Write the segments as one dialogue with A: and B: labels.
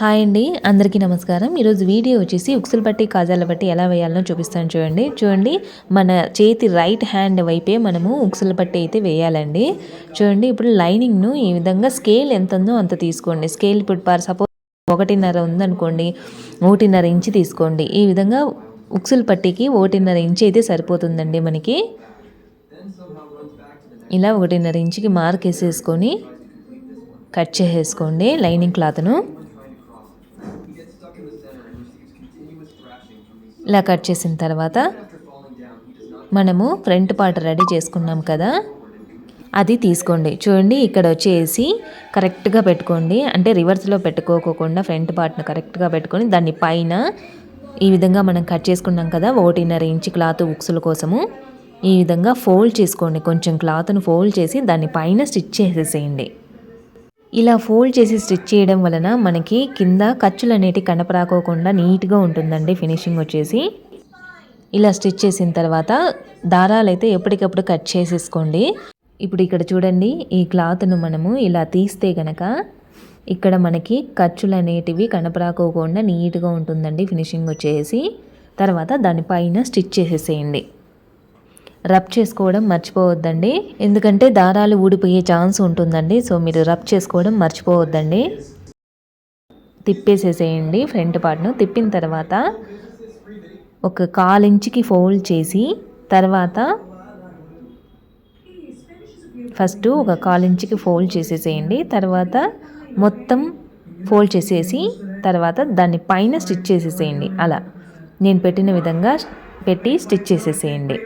A: Hi అండి అందరికీ నమస్కారం. ఈరోజు వీడియో వచ్చేసి ఉక్సులు పట్టి కాజాల పట్టి ఎలా వేయాలో చూపిస్తాను చూడండి. చూడండి మన చేతి రైట్ హ్యాండ్ వైపే మనము ఉక్సులు పట్టి అయితే వేయాలండి. చూడండి ఇప్పుడు లైనింగ్ను ఈ విధంగా స్కేల్ ఎంత ఉందో అంత తీసుకోండి. స్కేల్ ఇప్పుడు పర్ సపోజ్ ఒకటిన్నర ఉందనుకోండి ఒకటిన్నర ఇంచి తీసుకోండి. ఈ విధంగా ఉక్సులు పట్టికి ఒకటిన్నర ఇంచి అయితే సరిపోతుందండి మనకి. ఇలా ఒకటిన్నర ఇంచుకి మార్క్ వేసేసుకొని కట్ చేసేసుకోండి లైనింగ్ క్లాత్ను. ఇలా కట్ చేసిన తర్వాత మనము ఫ్రంట్ పార్ట్ రెడీ చేసుకున్నాం కదా. అది తీసుకోండి. చూడండి ఇక్కడ వచ్చేసి కరెక్ట్గా పెట్టుకోండి. అంటే రివర్స్లో పెట్టుకోకుండా ఫ్రంట్ పార్ట్ను కరెక్ట్గా పెట్టుకొని దాన్ని పైన ఈ విధంగా మనం కట్ చేసుకున్నాం కదా ఒకటిన్నర ఇంచు క్లాత్ ఉక్సుల కోసము. ఈ విధంగా ఫోల్డ్ చేసుకోండి. కొంచెం క్లాత్ను ఫోల్డ్ చేసి దాన్ని పైన స్టిచ్ చేసేసేయండి. ఇలా ఫోల్డ్ చేసి స్టిచ్ చేయడం వలన మనకి కింద ఖర్చులు అనేటివి కనపరాకోకుండా నీట్గా ఉంటుందండి ఫినిషింగ్ వచ్చేసి. ఇలా స్టిచ్ చేసిన తర్వాత దారాలు అయితే ఎప్పటికప్పుడు కట్ చేసేసుకోండి. ఇప్పుడు ఇక్కడ చూడండి ఈ క్లాత్ను మనము ఇలా తీస్తే గనక ఇక్కడ మనకి ఖర్చులు అనేటివి కనపరాకోకుండా నీట్గా ఉంటుందండి ఫినిషింగ్ వచ్చేసి. తర్వాత దానిపైన స్టిచ్ చేసేసేయండి. రబ్ చేసుకోవడం మర్చిపోవద్దండి. ఎందుకంటే దారాలు ఊడిపోయే ఛాన్స్ ఉంటుందండి. సో మీరు రబ్ చేసుకోవడం మర్చిపోవద్దండి. తిప్పేసేసేయండి ఫ్రంట్ పార్ట్ను. తిప్పిన తర్వాత ఒక కాలించికి ఫోల్డ్ చేసి తర్వాత ఫస్ట్ ఒక కాలించికి ఫోల్డ్ చేసేసేయండి. తర్వాత మొత్తం ఫోల్డ్ చేసేసి తర్వాత దాన్ని పైన స్టిచ్ చేసేసేయండి. అలా. నేను పెట్టిన విధంగా పెట్టి స్టిచ్ చేసేసేయండి.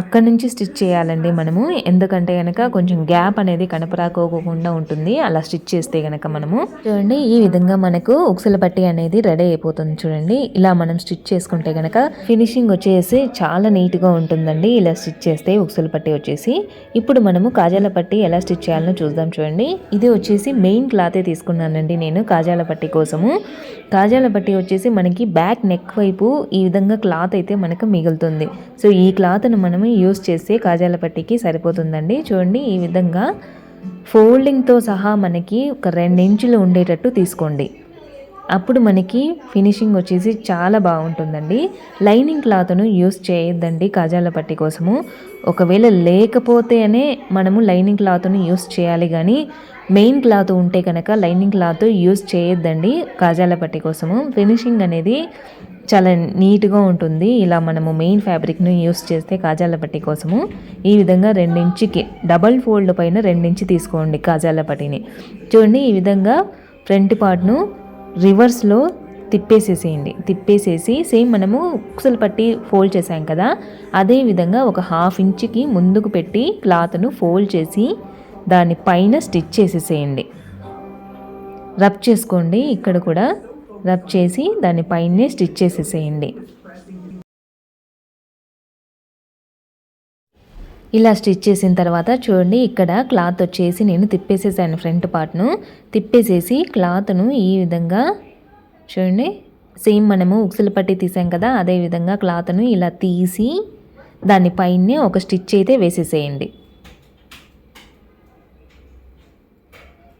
A: అక్కడి నుంచి స్టిచ్ చేయాలండి మనము. ఎందుకంటే కనుక కొంచెం గ్యాప్ అనేది కనపరాకోకుండా ఉంటుంది. అలా స్టిచ్ చేస్తే కనుక మనము. చూడండి ఈ విధంగా మనకు ఉక్సల పట్టి అనేది రెడీ అయిపోతుంది చూడండి. ఇలా మనం స్టిచ్ చేసుకుంటే కనుక ఫినిషింగ్ వచ్చేసి చాలా నీట్గా ఉంటుందండి. ఇలా స్టిచ్ చేస్తే ఉక్సల పట్టి వచ్చేసి. ఇప్పుడు మనము కాజాల పట్టి ఎలా స్టిచ్ చేయాలనో చూద్దాం చూడండి. ఇది వచ్చేసి మెయిన్ క్లాతే తీసుకున్నానండి నేను కాజాల పట్టి కోసము. కాజాల పట్టి వచ్చేసి మనకి బ్యాక్ నెక్ వైపు ఈ విధంగా క్లాత్ అయితే మనకు మిగులుతుంది. సో ఈ క్లాత్ను మనము యూస్ చేస్తే కాజాల పట్టికి సరిపోతుందండి. చూడండి ఈ విధంగా ఫోల్డింగ్తో సహా మనకి ఒక రెండు ఇంచులు ఉండేటట్టు తీసుకోండి. అప్పుడు మనకి ఫినిషింగ్ వచ్చేసి చాలా బాగుంటుందండి. లైనింగ్ క్లాత్ను యూస్ చేయొద్దండి కాజాల పట్టి కోసము. ఒకవేళ లేకపోతేనే మనము లైనింగ్ క్లాత్ను యూస్ చేయాలి కానీ మెయిన్ క్లాత్ ఉంటే కనుక లైనింగ్ క్లాత్ యూస్ చేయొద్దండి కాజాల పట్టి కోసము. ఫినిషింగ్ అనేది చాలా నీట్గా ఉంటుంది. ఇలా మనము మెయిన్ ఫ్యాబ్రిక్ను యూస్ చేస్తే కాజాల పట్టి కోసము. ఈ విధంగా రెండించికి డబల్ ఫోల్డ్ పైన రెండించి తీసుకోండి కాజాల పట్టిని. చూడండి ఈ విధంగా ఫ్రంట్ పార్ట్ను రివర్స్లో తిప్పేసేసేయండి. తిప్పేసేసి సేమ్ మనము ఉక్సలు పట్టి ఫోల్డ్ చేసాం కదా అదే విధంగా ఒక హాఫ్ ఇంచుకి ముందుకు పెట్టి క్లాత్ను ఫోల్డ్ చేసి దాని పైన స్టిచ్ చేసేసేయండి. రబ్ చేసుకోండి ఇక్కడ కూడా రబ్ చేసి దాని పైనే స్టిచ్ చేసేసేయండి. ఇలా స్టిచ్ చేసిన తర్వాత చూడండి ఇక్కడ క్లాత్ వచ్చేసి నేను తిప్పేసేసాను ఫ్రంట్ పార్ట్ను. తిప్పేసేసి క్లాత్ను ఈ విధంగా చూడండి సేమ్ మనము ఉక్సులు పట్టి తీసాం కదా అదే విధంగా క్లాత్ను ఇలా తీసి దానిపైనే ఒక స్టిచ్ అయితే వేసేసేయండి.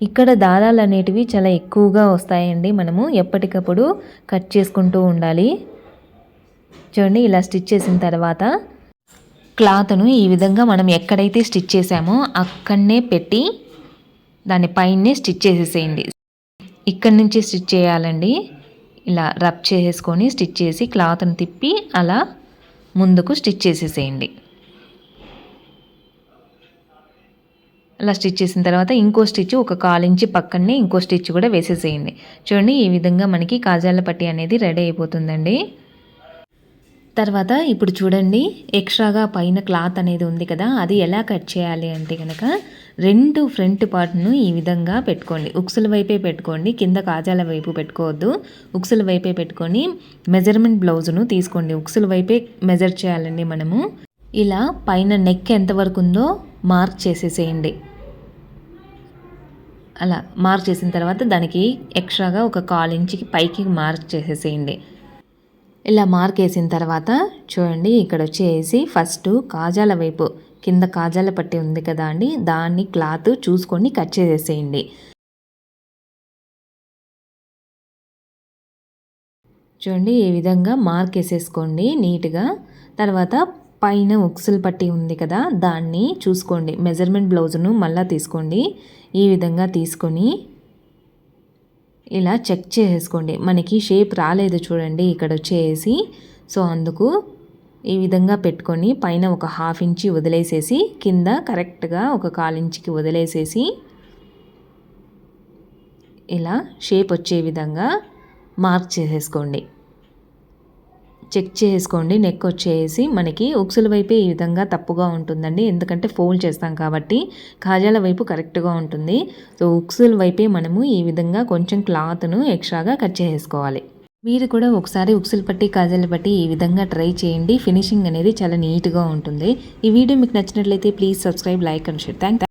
A: ఇక్కడ దారాలు అనేటివి చాలా ఎక్కువగా వస్తాయండి మనము ఎప్పటికప్పుడు కట్ చేసుకుంటూ ఉండాలి. చూడండి ఇలా స్టిచ్ చేసిన తర్వాత క్లాత్ను ఈ విధంగా మనం ఎక్కడైతే స్టిచ్ చేసామో అక్కడనే పెట్టి దాని పైనే స్టిచ్ చేసేసేయండి. ఇక్కడి నుంచి స్టిచ్ చేయాలండి. ఇలా రబ్ చేసేసుకొని స్టిచ్ చేసి క్లాత్ను తిప్పి అలా ముందుకు స్టిచ్ చేసేసేయండి. అలా స్టిచ్ చేసిన తర్వాత ఇంకో స్టిచ్ ఒక కాలించి పక్కనే ఇంకో స్టిచ్ కూడా వేసేసేయండి. చూడండి ఈ విధంగా మనకి కాజాల పట్టి అనేది రెడీ అయిపోతుందండి. తర్వాత ఇప్పుడు చూడండి ఎక్స్ట్రాగా పైన క్లాత్ అనేది ఉంది కదా అది ఎలా కట్ చేయాలి అంటే కనుక రెండు ఫ్రంట్ పార్ట్ను ఈ విధంగా పెట్టుకోండి. ఉక్సుల వైపే పెట్టుకోండి కింద కాజాల వైపు పెట్టుకోవద్దు. ఉక్సుల వైపే పెట్టుకొని మెజర్మెంట్ బ్లౌజ్ను తీసుకోండి. ఉక్సుల వైపే మెజర్ చేయాలండి మనము. ఇలా పైన నెక్ ఎంతవరకు ఉందో మార్క్ చేసేసేయండి. అలా మార్క్ చేసిన తర్వాత దానికి ఎక్స్ట్రాగా ఒక కాల్ ఇంచ్కి పైకి మార్క్ చేసేసేయండి. ఇలా మార్క్ వేసిన తర్వాత చూడండి ఇక్కడ వచ్చేసి ఫస్ట్ కాజాల వైపు కింద కాజాల పట్టి ఉంది కదా అండి దాన్ని క్లాత్ చూసుకొని కట్ చేసేసేయండి. చూడండి ఈ విధంగా మార్క్ వేసేసుకోండి నీట్గా. తర్వాత పైన ఉక్సులు పట్టి ఉంది కదా దాన్ని చూసుకోండి. మెజర్మెంట్ బ్లౌజ్ను మళ్ళీ తీసుకోండి. ఈ విధంగా తీసుకొని ఇలా చెక్ చేసేసుకోండి మనకి షేప్ రాలేదు చూడండి ఇక్కడ వచ్చేసి. సో అందుకు ఈ విధంగా పెట్టుకొని పైన ఒక హాఫ్ ఇంచి వదిలేసేసి కింద కరెక్ట్గా ఒక కాలు వదిలేసేసి ఇలా షేప్ వచ్చే విధంగా మార్క్ చేసేసుకోండి. చెక్ చేసుకోండి నెక్ వచ్చేసి మనకి ఉక్సుల వైపే ఈ విధంగా తప్పుగా ఉంటుందండి. ఎందుకంటే ఫోల్డ్ చేస్తాం కాబట్టి కాజాల వైపు కరెక్ట్గా ఉంటుంది. సో ఉక్సుల వైపే మనము ఈ విధంగా కొంచెం క్లాత్ను ఎక్స్ట్రాగా కట్ చేసుకోవాలి. మీరు కూడా ఒకసారి ఉక్సులు పట్టి కాజాలు పట్టి ఈ విధంగా ట్రై చేయండి. ఫినిషింగ్ అనేది చాలా నీట్గా ఉంటుంది. ఈ వీడియో మీకు నచ్చినట్లయితే please subscribe like and share. Thank